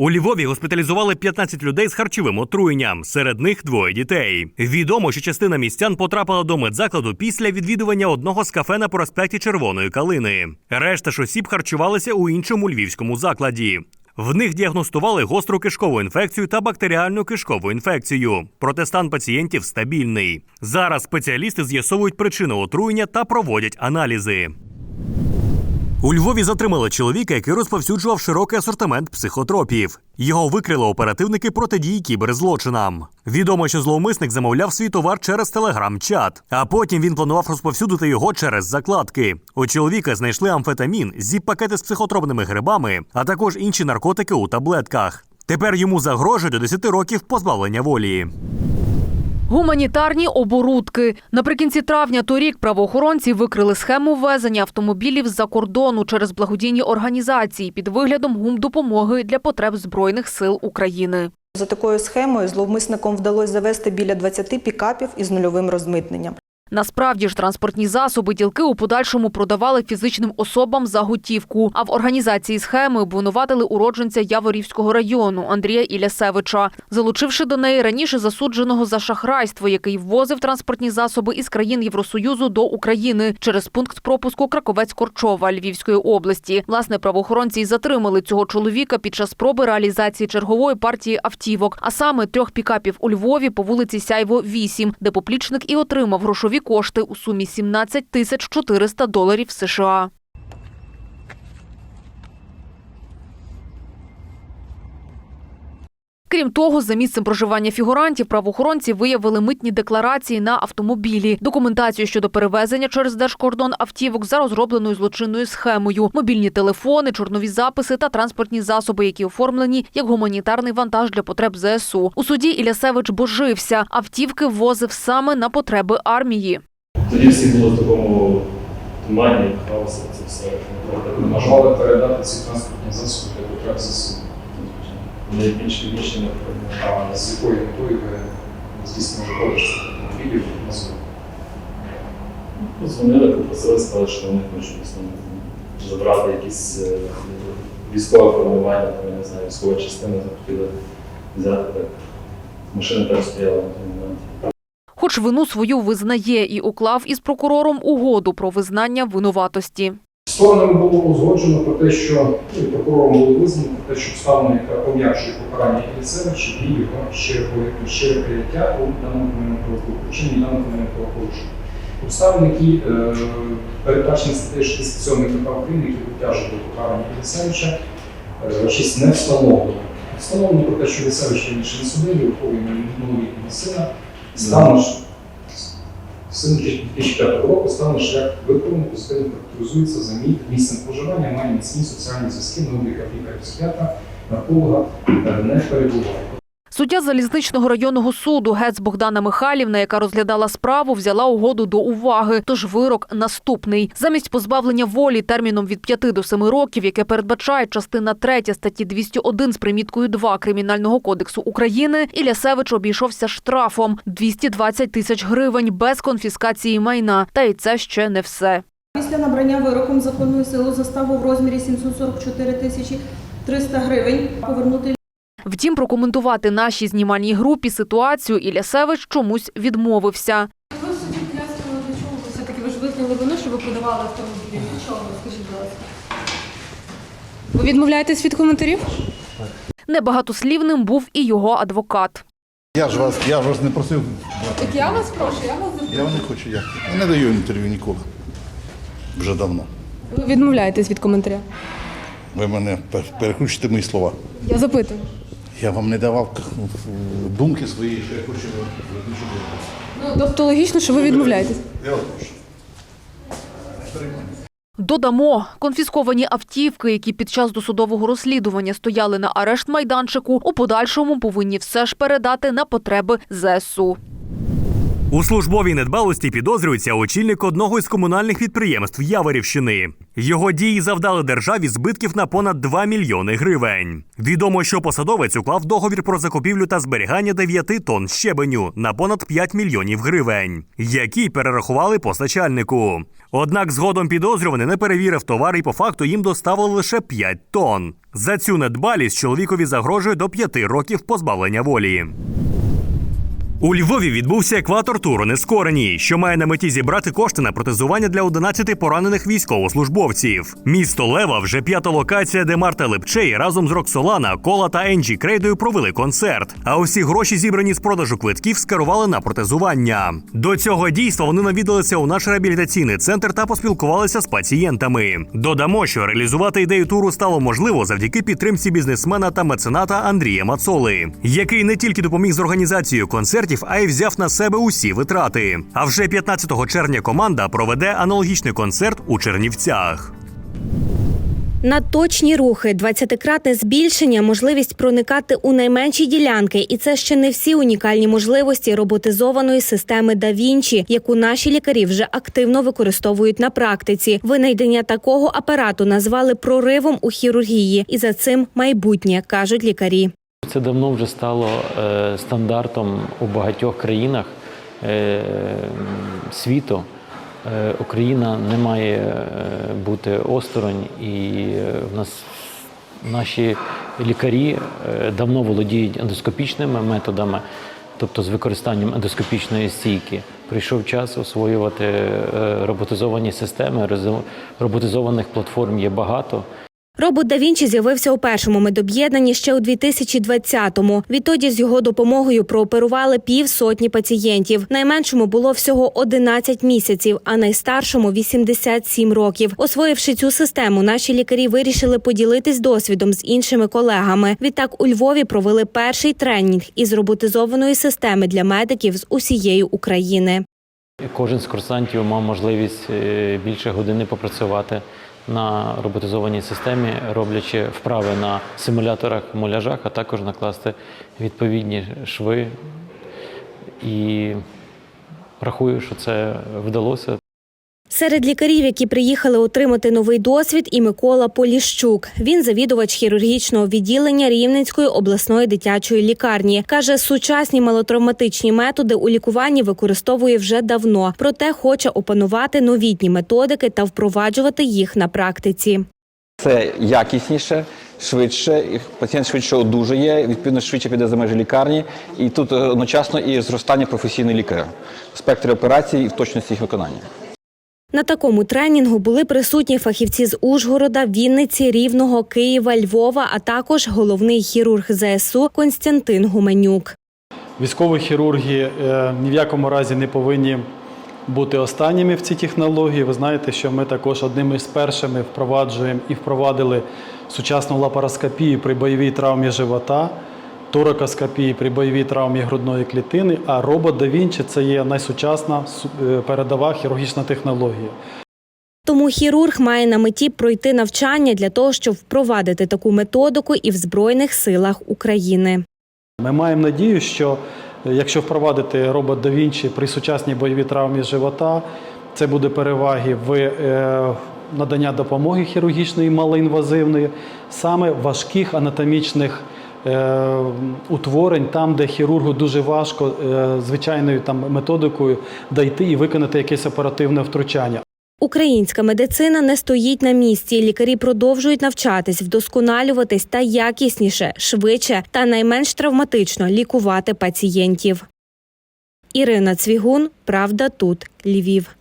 У Львові госпіталізували 15 людей з харчовим отруєнням. Серед них двоє дітей. Відомо, що частина містян потрапила до медзакладу після відвідування одного з кафе на проспекті Червоної Калини. Решта ж осіб харчувалися у іншому львівському закладі. В них діагностували гостру кишкову інфекцію та бактеріальну кишкову інфекцію. Проте стан пацієнтів стабільний. Зараз спеціалісти з'ясовують причину отруєння та проводять аналізи. У Львові затримали чоловіка, який розповсюджував широкий асортимент психотропів. Його викрили оперативники протидії кіберзлочинам. Відомо, що зловмисник замовляв свій товар через телеграм-чат, а потім він планував розповсюдити його через закладки. У чоловіка знайшли амфетамін, зіп-пакети з психотропними грибами, а також інші наркотики у таблетках. Тепер йому загрожує до 10 років позбавлення волі. Гуманітарні оборудки наприкінці травня торік правоохоронці викрили схему ввезення автомобілів з-за кордону через благодійні організації під виглядом гумдопомоги для потреб збройних сил України. За такою схемою зловмисником вдалося завести біля 20 пікапів із нульовим розмитненням. Насправді ж транспортні засоби ділки у подальшому продавали фізичним особам за готівку. А в організації схеми обвинуватили уродженця Яворівського району Андрія Ілясевича, залучивши до неї раніше засудженого за шахрайство, який ввозив транспортні засоби із країн Євросоюзу до України через пункт пропуску Краковець-Корчова Львівської області. Власне, правоохоронці й затримали цього чоловіка під час спроби реалізації чергової партії автівок, а саме трьох пікапів у Львові по вулиці Сяйво 8, де поплічник і отримав грошові кошти у сумі 17 тисяч 400 доларів США. Крім того, за місцем проживання фігурантів правоохоронці виявили митні декларації на автомобілі, документацію щодо перевезення через держкордон автівок за розробленою злочинною схемою, мобільні телефони, чорнові записи та транспортні засоби, які оформлені як гуманітарний вантаж для потреб ЗСУ. У суді Ілясевич божився. Автівки ввозив саме на потреби армії. Тоді всі були в такому тумані, хаосі, це все. Ми мали передати ці транспортні засоби для потреб ЗСУ. Вони більш не А з якою метою ви здійснили продаж автомобілів на зону? Дзвонили, попросили, сказали, що вони хочуть забрати якісь е, військове формування, там, я не знаю, військові частини захотіли взяти так. Машина там стояла на той момент. Хоч вину свою визнає і уклав із прокурором угоду про визнання винуватості. Сторонами було узгоджено про те, що ну, прокурором було визнано про те, що обставина, яка пом'якшує покарання і його щире пові- щире прияття у даному кримінальному правопорушенні, даному кримінальному правопорушенні. Обставини, які е, передбачені статтею 67 КП України, які до покарання Ілісевича, е, щось не встановлено. Встановлено про те, що Ілісевич раніше не судили, виховує малолітнього сина, стану Син 2005 року стане шлях виконаний, постійно характеризується за місцем проживання, має міцні соціальні зв'язки, на обліках лікаря-психіатра, нарколога е, не перебуває. Суддя залізничного районного суду Гец Богдана Михайлівна, яка розглядала справу, взяла угоду до уваги. Тож вирок наступний. Замість позбавлення волі терміном від 5 до 7 років, яке передбачає частина 3 статті 201 з приміткою 2 Кримінального кодексу України, Ілясевич обійшовся штрафом 220 тисяч гривень без конфіскації майна. Та й це ще не все. Після набрання вироком законної сили заставу в розмірі 744 тисячі 300 гривень повернути Втім, прокоментувати нашій знімальній групі ситуацію Ілясевич чомусь відмовився. Ви суді пояснювали, для чого ви все-таки ви ж визнали вину, що ви продавали автомобілі. Для чого? Скажіть, будь ласка. Ви відмовляєтесь від коментарів? Небагатослівним був і його адвокат. Я ж вас, я ж вас не просив. Так я вас прошу, я вас Я не хочу як. Я не даю інтерв'ю ніколи. Вже давно. Ви відмовляєтесь від коментаря. Ви мене пер- перекручуєте мої слова. Я запитую. Я вам не давав думки свої, що я хочу. Ну, тобто логічно, що ви відмовляєтесь. Я прошу. Додамо конфісковані автівки, які під час досудового розслідування стояли на арешт майданчику, у подальшому повинні все ж передати на потреби ЗСУ. У службовій недбалості підозрюється очільник одного із комунальних підприємств Яворівщини. Його дії завдали державі збитків на понад 2 мільйони гривень. Відомо, що посадовець уклав договір про закупівлю та зберігання 9 тонн щебеню на понад 5 мільйонів гривень, які перерахували постачальнику. Однак згодом підозрюваний не перевірив товар і по факту їм доставили лише 5 тонн. За цю недбалість чоловікові загрожує до 5 років позбавлення волі. У Львові відбувся екватор туру Нескорені, що має на меті зібрати кошти на протезування для 11 поранених військовослужбовців. Місто Лева вже п'ята локація, де Марта Лепчей разом з Роксолана, Кола та Енджі Крейдою провели концерт. А усі гроші, зібрані з продажу квитків, скерували на протезування. До цього дійства вони навідалися у наш реабілітаційний центр та поспілкувалися з пацієнтами. Додамо, що реалізувати ідею туру стало можливо завдяки підтримці бізнесмена та мецената Андрія Мацоли, який не тільки допоміг з організацією концертів, а й взяв на себе усі витрати. А вже 15 червня команда проведе аналогічний концерт у Чернівцях. Надточні рухи, 20-кратне збільшення, можливість проникати у найменші ділянки, і це ще не всі унікальні можливості роботизованої системи Да Вінчі, яку наші лікарі вже активно використовують на практиці. Винайдення такого апарату назвали проривом у хірургії, і за цим майбутнє кажуть лікарі. Це давно вже стало е, стандартом у багатьох країнах е, світу. Е, Україна не має бути осторонь, і в нас наші лікарі давно володіють ендоскопічними методами, тобто з використанням ендоскопічної стійки. Прийшов час освоювати роботизовані системи. Роботизованих платформ є багато. Робот Да Вінчі з'явився у першому медоб'єднанні ще у 2020-му. Відтоді з його допомогою прооперували півсотні пацієнтів. Найменшому було всього 11 місяців, а найстаршому 87 років. Освоївши цю систему, наші лікарі вирішили поділитись досвідом з іншими колегами. Відтак у Львові провели перший тренінг із роботизованої системи для медиків з усієї України. Кожен з курсантів мав можливість е, більше години попрацювати на роботизованій системі, роблячи вправи на симуляторах муляжах, а також накласти відповідні шви. І рахую, що це вдалося. Серед лікарів, які приїхали отримати новий досвід, і Микола Поліщук. Він завідувач хірургічного відділення Рівненської обласної дитячої лікарні. Каже, сучасні малотравматичні методи у лікуванні використовує вже давно, проте хоче опанувати новітні методики та впроваджувати їх на практиці. Це якісніше, швидше, пацієнт швидше одужує, відповідно швидше піде за межі лікарні. І тут е, одночасно і зростання професійного лікаря, спектр операцій і в точності їх виконання. На такому тренінгу були присутні фахівці з Ужгорода, Вінниці, Рівного, Києва, Львова, а також головний хірург ЗСУ Константин Гуменюк. Військові хірурги е, ні в якому разі не повинні бути останніми в цій технології. Ви знаєте, що ми також одними з першими впроваджуємо і впровадили сучасну лапароскопію при бойовій травмі живота, торакоскопії при бойовій травмі грудної клітини. А робот да Вінчі це є найсучасна е, передова хірургічна технологія. Тому хірург має на меті пройти навчання для того, щоб впровадити таку методику і в Збройних силах України. Ми маємо надію, що е, якщо впровадити робот да Вінчі при сучасній бойовій травмі живота, це буде переваги в е, надання допомоги хірургічної малоінвазивної, саме важких анатомічних утворень, там, де хірургу дуже важко е, звичайною там методикою дійти і виконати якесь оперативне втручання. Українська медицина не стоїть на місці. Лікарі продовжують навчатись, вдосконалюватись та якісніше, швидше та найменш травматично лікувати пацієнтів. Ірина Цвігун, Правда тут, Львів.